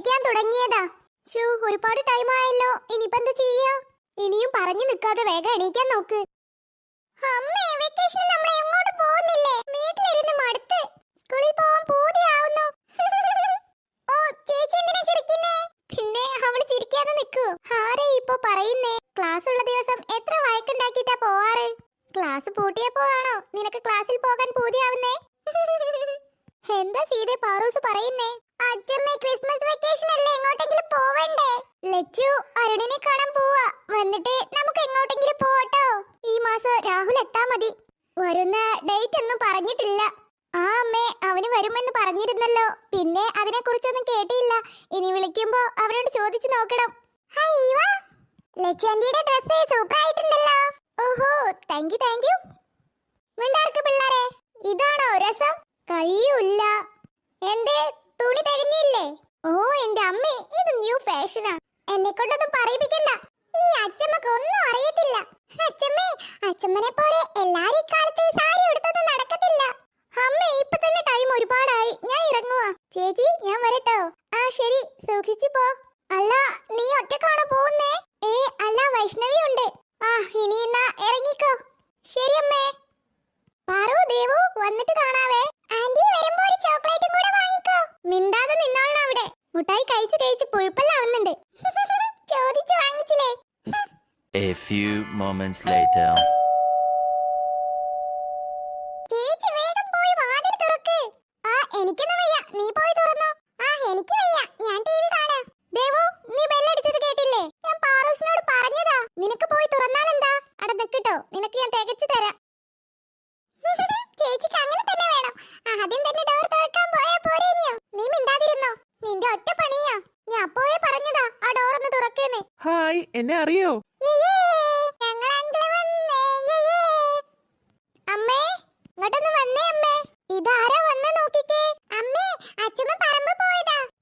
കളിക്കാൻ തുടങ്ങിയതാ. ഷൂ ഒരുപാട് ടൈം ആയല്ലോ. ഇനിയിപ്പോ എന്താ ചെയ്യാ? ഇനിയും പറഞ്ഞു നിൽക്കാതെ വേഗം എണീക്കാൻ നോക്ക്. അമ്മേ വെക്കേഷൻ നമ്മൾ എങ്ങോട്ട് പോകുന്നില്ലേ? വീട്ടിലിരുന്ന് മടുത്ത്. സ്കൂളിൽ പോകാൻ പൂതിയാവുന്നു. ഓ ചേച്ചി എന്തിനാ ചിരിക്കുന്നേ? പിന്നെ അവൾ ചിരിക്കാതെ നിൽക്കൂ. ആരെ ഇപ്പൊ പറയുന്നേ? ക്ലാസ് ഉള്ള ദിവസം എത്ര വഴക്കുണ്ടാക്കിട്ടാ പോവാറ് ക്ലാസ് പൂട്ടിയപ്പോ ആണോ നിനക്ക് ക്ലാസ്സിൽ പോകാൻ പൂതിയാവുന്നേ എന്താ സീതെ പാറൂസ് പറയുന്നേ അച്ഛമ്മേ ക്രിസ്മസ് വെക്കേഷൻ അല്ലേ എങ്ങോട്ടെങ്കിലും പോവണ്ടേ ലച്ചു അരുണിനെ കാണാൻ പോവാ വന്നിട്ട് നമുക്ക് എങ്ങോട്ടെങ്കിലും പോവാട്ടോ ഈ മാസം രാഹുൽ എത്താ മതി വരുന്ന ഡേറ്റ് ഒന്നും പറഞ്ഞിട്ടില്ല ആ അമ്മേ അവന് വരുമെന്ന് പറഞ്ഞിരുന്നല്ലോ പിന്നെ അതിനെ കുറിച്ചൊന്നും കേട്ടില്ല ഇനി വിളിക്കുമ്പോ അവരോട് ചോദിച്ചു നോക്കണം. ലച്ചാൻഡിയുടെ ഡ്രസ്സ് സൂപ്പർ ആയിട്ടുണ്ടല്ലോ ഓഹോ താങ്ക് യു താങ്ക് യു മിണ്ടാർക്ക് പിള്ളാരെ ഇതാണോ രസം? കഴിയൂല്ല. എന്റെ തുണി തികഞ്ഞില്ലേ? ഓ എന്റെ അമ്മേ ഇത് ന്യൂ ഫാഷനാ എന്നെ കൊണ്ടൊന്നും പറയിപ്പിക്കണ്ട. ഈ അച്ഛമ്മക്ക് ഒന്നും അറിയത്തില്ല. അച്ഛമ്മേ അച്ഛമ്മനെ പോലെ എല്ലാരും ഇക്കാലത്ത് സാരി ഉടുത്തൊന്നും നടക്കത്തില്ല. അമ്മേ ഇപ്പൊ തന്നെ ടൈം ഒരുപാടായി. ഞാൻ ഇറങ്ങുവാ. ചേച്ചി ഞാൻ വരട്ടോ. ആ ശരി. സൂക്ഷിച്ചു പോ. അല്ല നീ ഒറ്റക്കാണോ പോകുന്നേ? ഏ അല്ല വൈഷ്ണവി ഉണ്ട്. ആ ഇനി എന്നാ ഇറങ്ങിക്കോ. ശരി അമ്മേ. പാറു ദേവു വന്നിട്ട് കാണാവേ. ആന്റി വരുമ്പോ ഒരു ചോക്ലേറ്റും കൂടെ വാങ്ങിക്കോ. മിണ്ടാതെ നിന്നോളണം അവിടെ. മുട്ടായി കഴിച്ച് കഴിച്ച് പുഴുപ്പല്ലാവുന്നുണ്ട് ചോദിച്ചു വാങ്ങിച്ചില്ലേ? A few moments later. ചേച്ചി വേഗം പോയി വാതിൽ തുറക്ക് ആ എനിക്കൊന്നും വയ്യ നീ പോയി തുറന്നോ ആ എനിക്ക് വയ്യ ഞാൻ ടിവി കാണാം ദേവു നീ ബെല്ലടിച്ചത് കേട്ടില്ലേ ഞാൻ പാറൂസിനോട് പറഞ്ഞതാ നിനക്ക് പോയി തുറന്നാലെന്താ അവിടെ നിൽക്കട്ടോ നിനക്ക് ഞാൻ തികച്ചു തരാം ചേച്ചിക്ക് അങ്ങനെ തന്നെ വേണം ആദ്യം തന്നെ ഡോർ തുറക്കാൻ പോയാ പോരേനിയോ നീ മിണ്ടാതിരുന്നോ നിന്റെ ഒറ്റ പണിയാ ഞാൻ അപ്പോഴേ പറഞ്ഞതാ ആ ഡോർ ഒന്ന് തുറക്കേന്ന് ഹായ് എന്നെ അറിയോ യേയേ, ഞങ്ങൾ അങ്കിൾ വന്നേ, യേയേ. അമ്മേ ഇങ്ങോട്ടൊന്ന് വന്നേ അമ്മേ ഇതാരാ വന്ന നോക്കിക്കേ അമ്മേ അച്ഛമ്മ എന്നെ അറിയോ?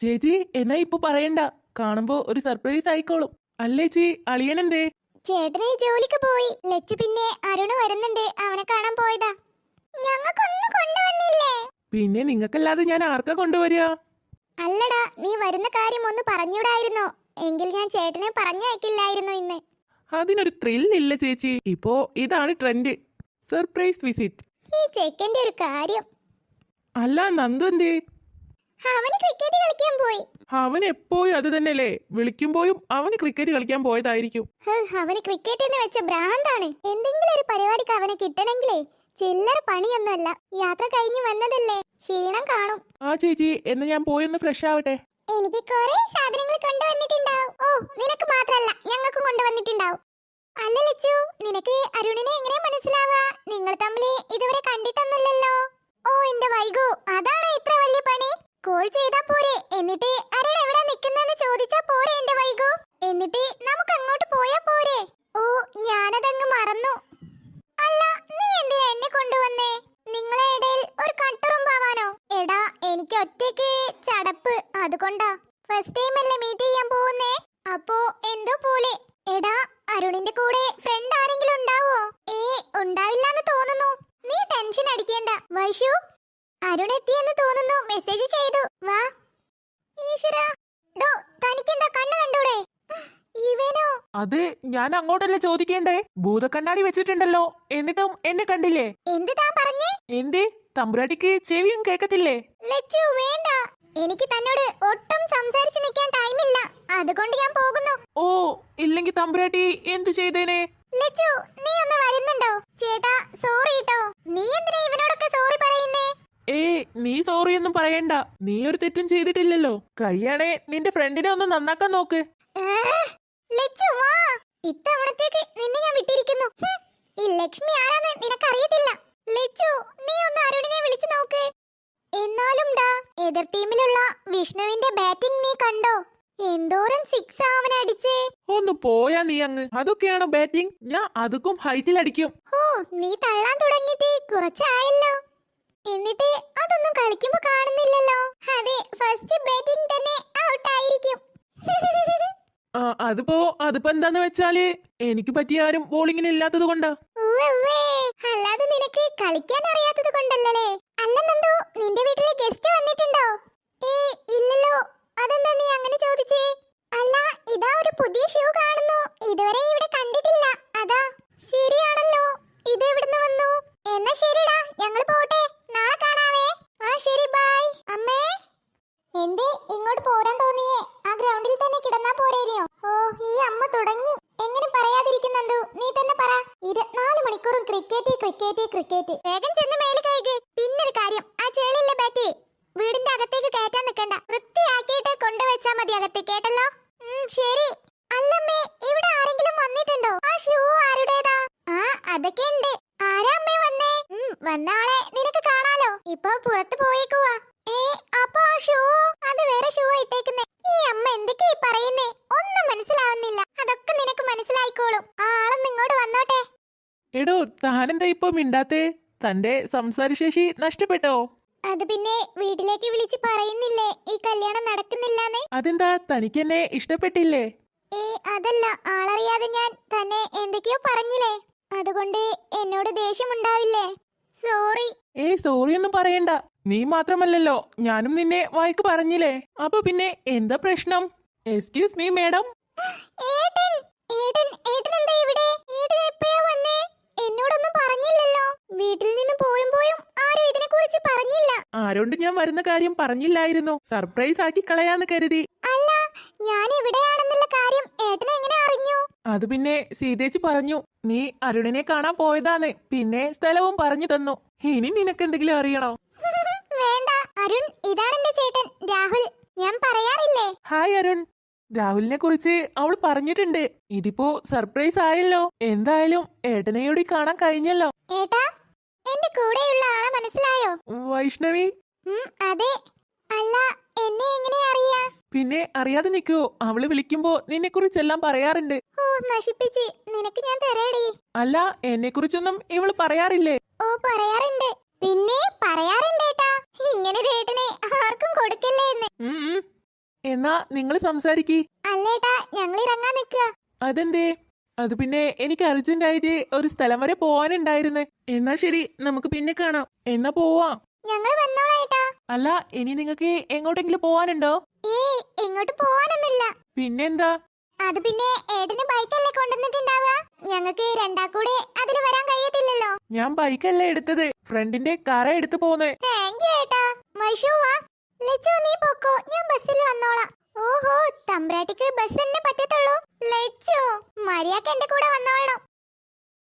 ചേച്ചി എന്നാ ഇപ്പൊ പറയണ്ട. കാണുമ്പോ ഒരു സർപ്രൈസ് ആയിക്കോളും. അല്ലേ ചേ അളിയനെന്തേ? ചേട്ടനെ ജോലിക്ക് പോയി. ലച്ചു പിന്നെ അരുണ് വരുന്നുണ്ട്. അവനെ കാണാൻ പോയതാ. ഞങ്ങൾക്കൊന്നും കൊണ്ടുവന്നില്ലേ? പിന്നെ നിങ്ങൾക്കല്ലാതെ ഞാൻ ആർക്കാ കൊണ്ടുവരിക? അല്ലടാ നീ വരുന്ന കാര്യം ഒന്ന് പറഞ്ഞൂടായിരുന്നോ എങ്കിൽ ഞാൻ ചേട്ടനെ പറഞ്ഞയക്കില്ലായിരുന്നു ഇന്ന്. അതിനൊരു ത്രില്ലില്ല ചേച്ചി. ഇപ്പോ ഇതാണ് ട്രെൻഡ് സർപ്രൈസ് വിസിറ്റ് ഈ ചെക്കന്റെ ഒരു കാര്യം. അല്ല നന്ദു എന്തേ? അവന് ക്രിക്കറ്റ് കളിക്കാൻ പോയി. അവൻ എപ്പോഴും അത് തന്നെയല്ലേ? വിളിക്കുമ്പോഴും അവന് ക്രിക്കറ്റ് കളിക്കാൻ പോയതായിരിക്കും. ഹ്, അവന് ക്രിക്കറ്റ് എന്ന് വെച്ച ഭ്രാന്താണ്. എന്തെങ്കിലും ഒരു പരിപാടിക്ക് അവനെ കിട്ടണമെങ്കിലേ ചില്ലറ പണിയൊന്നുമല്ല. യാത്ര കഴിഞ്ഞ് വന്നതല്ലേ. ക്ഷീണം കാണും. ആ ചേച്ചി എന്ന് ഞാൻ പോയൊന്ന് ഫ്രഷ് ആവട്ടെ. എനിക്ക് കുറെ സാധനങ്ങൾ കൊണ്ടുവന്നിട്ടുണ്ടാവും. ഓ നിനക്ക് മാത്രല്ല ഞങ്ങൾക്കും കൊണ്ടുവന്നിട്ടുണ്ടാവും. അല്ല ലച്ചു നിനക്ക് അരുണിനെ എങ്ങനെ മനസ്സിലാവാ നിങ്ങൾ തമ്മിൽ ഇതുവരെ കണ്ടിട്ടൊന്നുമില്ലല്ലോ. ഓ എന്റെ വൈകു അതാണ് ഇത്ര വലിയ പണി? കോൾ ചെയ്താ പോരെ എന്നിട്ട് അരുൺ എവിടെ നിൽക്കുന്നെന്ന് ചോദിച്ചാ പോരെ എന്റെ വൈകു എന്നിട്ട് നമുക്ക് അങ്ങോട്ട് പോയാ പോരെ ഓ ഞാനതങ്ങ് മറന്നു അല്ല നീ എന്തിനാ എന്നെ കൊണ്ടുവന്നേ നിങ്ങളെ ഇടയിൽ ഒരു കട്ടുറുമ്പാവാനോ എടാ എനിക്ക് ഒറ്റയ്ക്ക് ചടപ്പ് അതുകൊണ്ടാ ഫസ്റ്റ് ടൈം അല്ലേ മീറ്റ് ചെയ്യാൻ പോകുന്നേ അപ്പോ എന്തോ പോലെ എടാ അരുണിന്റെ കൂടെ ഫ്രണ്ട് ആരെങ്കിലും ഉണ്ടാവോ? ഏ ഉണ്ടാവില്ലെന്ന് തോന്നുന്നു. നീ ടെൻഷൻ അടിക്കേണ്ട. വൈഷു അരുൺ എത്തിയെന്ന് തോന്നുന്നു. മെസ്സേജ് ചെയ്തു. വാ. ഈശ്വര ഡോ തനിക്കെന്താ കണ്ണ് കണ്ടൂടെ? ഇവനോ? അത് ഞാൻ അങ്ങോട്ടല്ലേ ചോദിക്കേണ്ടേ? ഭൂതക്കണ്ണാടി വെച്ചിട്ടുണ്ടല്ലോ. എന്നിട്ടും എന്നെ കണ്ടില്ലേ? എന്ത് താൻ പറഞ്ഞേ? എന്തേ തമ്പുരാട്ടിക്ക് ചെവിയും കേക്കത്തില്ലേ? ലച്ചു വേണ്ട. എനിക്ക് തന്നോട് ഒട്ടും സംസാരിച്ചു നിൽക്കാൻ ടൈമില്ല അതുകൊണ്ട് ഞാൻ പോകുന്നു. ഓ ഇല്ലെങ്കിൽ തമ്പുരാട്ടി എന്ത് ചെയ്തേനെ? ലച്ചു നീ ഒന്ന് വരുന്നുണ്ടോ? ചേട്ടാ സോറി ട്ടോ. നീ എന്തിനാ ഇവനോടൊക്കെ സോറി പറയുന്നേ? ഏ നീ സോറി ഒന്നും പറയണ്ട. നീ ഒരു തെറ്റും ചെയ്തിട്ടില്ലല്ലോ. കയ്യാണേ നിന്റെ ഫ്രണ്ടിനെ ഒന്ന് നന്നാക്കാൻ നോക്ക്. ഏ, ലച്ചു വാ. ഇത്തവണത്തേക്ക് നിന്നെ ഞാൻ വിട്ടിരിക്കുന്നു. ഹും, ഈ ലക്ഷ്മി ആരാന്ന് നിനക്കറിയത്തില്ല ലച്ചു നീ ഒന്ന് അരുണിനെ വിളിച്ചു നോക്ക് എന്നാലും ഡാ എതിർ ടീമിലുള്ള വിഷ്ണുവിന്റെ ബാറ്റിംഗ് നീ കണ്ടോ എന്തോരം സിക്സ് അവൻ അടിച്ചേ ഒന്ന് പോയാ നീ അങ്ങ്. അതൊക്കെയാണോ ബാറ്റിംഗ്? ഞാൻ അതുക്കും ഹൈറ്റിൽ അടിക്കും. ഓ നീ തള്ളാൻ തുടങ്ങിയിട്ട് കുറച്ചായല്ലോ. എന്നിട്ട് അതൊന്നും കളിക്കുമ്പോ കാണുന്നില്ലല്ലോ. അതെ ഫസ്റ്റ് ബാറ്റിംഗ് തന്നെ ഔട്ട് ആയിരിക്കും. അതിപ്പോ അതിപ്പോ എന്താന്ന് വെച്ചാൽ എനിക്ക് പറ്റിയ ആരും ബോളിങ്ങിന് ഇല്ലാത്തത് കൊണ്ടാ. അല്ലാതെ നിനക്ക് കളിക്കാൻ അറിയാത്തത് കൊണ്ടല്ലേ അല്ല നന്ദു നിന്റെ വീട്ടിലെ ഗസ്റ്റ് വന്നിട്ടുണ്ടോ? ഏ ഇല്ലല്ലോ. അതെന്താ നീ അങ്ങനെ അല്ല ഇതാ ഒരു പുതിയ ഷൂ കാണുന്നു. ഇതുവരെ ഇവിടെ കണ്ടിട്ടില്ല. അതാ ശരിയാണല്ലോ. ഇത് എവിടുന്ന് വന്നു? എന്നാ ശരിടാ ഞങ്ങൾ പോട്ടെ. നാളെ കാണാവേ. ആ ശരി ബൈ അമ്മേ. എന്തേ ഇങ്ങോട്ട് പോരാൻ തോന്നിയേ? ആ ഗ്രൗണ്ടിൽ തന്നെ കിടന്നാ പോരേനെയോ ഓ ഈ അമ്മ തുടങ്ങി. എങ്ങനെ പറയാതിരിക്കുന്നുണ്ടു? നീ തന്നെ പറ. ഇരുപത്തിനാല് മണിക്കൂറും ക്രിക്കറ്റ് ക്രിക്കറ്റ് ക്രിക്കറ്റ് അതൊക്കെ ഉണ്ട് ആരാ അമ്മേ വന്നേ? വന്ന ആളെ നിനക്ക് കാണാലോ. ഇപ്പൊ പുറത്ത് പോയേക്കുവാ. ഏ അപ്പൊ ആ ഷൂ? അത് വേറെ ഷൂ ഇട്ടേക്കുന്നേ. ഈ അമ്മ എന്തൊക്കെയാ പറയുന്നേ? ഒന്നും മനസ്സിലാവുന്നില്ല. അതൊക്കെ നിനക്ക് മനസ്സിലായിക്കോളും. ആ ആളൊന്ന് ഇങ്ങോട്ട് വന്നോട്ടെ. എടോ താനെന്താ ഇപ്പൊ മിണ്ടാത്തേ? തന്റെ സംസാരശേഷി നഷ്ടപ്പെട്ടോ? അത് പിന്നെ വീട്ടിലേക്ക് വിളിച്ച് പറയുന്നില്ലേ? ഈ കല്യാണം നടക്കുന്നില്ലാന്ന്? അതെന്താ? തനിക്കെന്നെ ഇഷ്ടപ്പെട്ടില്ലേ? ഏ അതല്ല. ആളറിയാതെ ഞാൻ തന്നെ എന്തൊക്കെയോ പറഞ്ഞില്ലേ? അതുകൊണ്ട് എന്നോട് ദേഷ്യമുണ്ടാവില്ലേ? സോറി ഏ സോറി ഒന്നും പറയണ്ട. നീ മാത്രമല്ലല്ലോ ഞാനും നിന്നെ വായിക്ക് പറഞ്ഞില്ലേ? അപ്പൊ പിന്നെ എന്താ പ്രശ്നം? എക്സ്ക്യൂസ് മീ മേഡം ഏട്ടൻ ഏട്ടൻ ഏട്ടൻ എന്താ ഇവിടെ? ഏട്ടൻ എപ്പോഴാ വന്നേ? എന്നോടൊന്നും പറഞ്ഞില്ലല്ലോ. വീട്ടിൽ നിന്ന് പോരുമ്പോഴും ആരും ഇതിനെക്കുറിച്ച് പറഞ്ഞില്ല. ആരോണ്ട് ഞാൻ വരുന്ന കാര്യം പറഞ്ഞില്ലായിരുന്നു. സർപ്രൈസ് ആക്കി കളയാന്ന് കരുതി. അത് പിന്നെ സീതേച്ചി പറഞ്ഞു നീ അരുണിനെ കാണാൻ പോയതാന്ന്. പിന്നെ സ്ഥലവും പറഞ്ഞു തന്നു. ഇനി നിനക്ക് എന്തെങ്കിലും അറിയണോ? വേണ്ട അരുൺ ഇതാണ് എന്റെ ചേട്ടൻ രാഹുൽ. ഞാൻ പറയാറില്ലേ? ഹായ് അരുൺ. രാഹുലിനെ കുറിച്ച് അവൾ പറഞ്ഞിട്ടുണ്ട്. ഇതിപ്പോ സർപ്രൈസ് ആയല്ലോ. എന്തായാലും ഏട്ടനെയോടി കാണാൻ കഴിഞ്ഞല്ലോ. ഏട്ടാ എന്റെ കൂടെയുള്ള ആളെ മനസ്സിലായോ? വൈഷ്ണവി. അതെ. അല്ല എന്നെ എങ്ങനെ അറിയാ? പിന്നെ അറിയാതെ നിക്കോ. അവൾ വിളിക്കുമ്പോ നിന്നെ കുറിച്ചെല്ലാം പറയാറുണ്ട്. ഓ നശിപ്പിച്ച് നിനക്ക് ഞാൻ തരാടി. അല്ല എന്നെ കുറിച്ചൊന്നും ഇവൾ പറയാറില്ലേ? ഓ പറയാറുണ്ട്. പിന്നെ പറയാറുണ്ട് ഏട്ടാ. ഇങ്ങനെ ഒരു ഏട്ടനെ ആർക്കും കൊടുക്കല്ലേ എന്ന്. എന്നാ നിങ്ങൾ സംസാരിക്കി. അല്ലേട്ടാ ഞങ്ങൾ ഇറങ്ങാൻ നിക്കുക അതെന്തേ? അത് പിന്നെ എനിക്ക് അർജന്റ് ആയിട്ട് ഒരു സ്ഥലം വരെ പോവാനുണ്ടായിരുന്നു. എന്നാ ശരി നമുക്ക് പിന്നെ കാണാം. എന്നാ പോവാ. ഞങ്ങൾ വന്നോളാം ഏട്ടാ. അല്ല ഇനി നിങ്ങക്ക് എങ്ങോട്ടെങ്കിലും പോവാനുണ്ടോ? ഏ എങ്ങോട്ട് പോവാനൊന്നുമില്ല. പിന്നെന്താ? അത് പിന്നെ ഏട്ടന് ബൈക്കല്ലേ കൊണ്ടുവന്നിട്ടുണ്ടാവുക? ഞങ്ങൾക്ക് രണ്ടാക്കൂടെ അതിൽ വരാൻ കഴിയത്തില്ലല്ലോ. ഞാൻ ബൈക്കല്ല എടുത്തത്. ഫ്രണ്ടിന്റെ കറ എടുത്തു പോന്നെ. താങ്ക് യു ഏട്ടാ. വൈഷു വാ. ലച്ചു നീ പോക്കോ. ഞാൻ ബസ്സിൽ വന്നോളാം. ഓഹോ തമ്പ്രാട്ടിക്ക് ബസ് തന്നെ പറ്റത്തുള്ളൂ. ലച്ചു മര്യാദയ്ക്ക് എന്റെ കൂടെ വന്നോളണം.